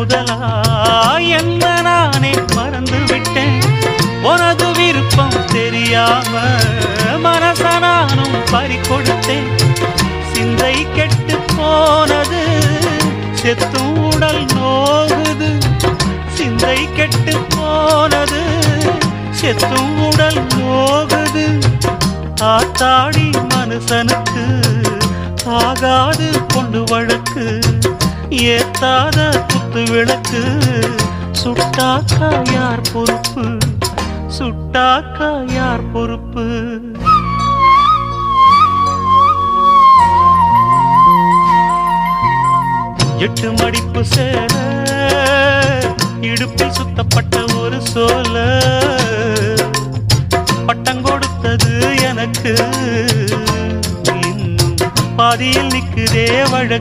முதலா என்ன நானே மறந்து விட்டேன் உனது விருப்பம் தெரியாம மனச நானும் பறி கொடுத்தேன் சிந்தை கெட்டு போனது செத்து உடல் நோகுது. சிந்தை கெட்டு போனது செத்து உடல் நோகுது. ஆத்தாடி மனுஷனுக்கு ஆகாது கொண்டு வழக்கு. ஏத்தாத பத்து விளக்கு. சுட்டாக்கா யார் பொறுப்பு? சுட்டாக்கா யார் பொறுப்பு? எட்டு மடிப்பு சேர இடுப்பில் சுத்தப்பட்ட ஒரு சோல பட்டம் கொடுத்தது எனக்கு. இன்னும் பாதியில் நிற்குதே வழக்கு.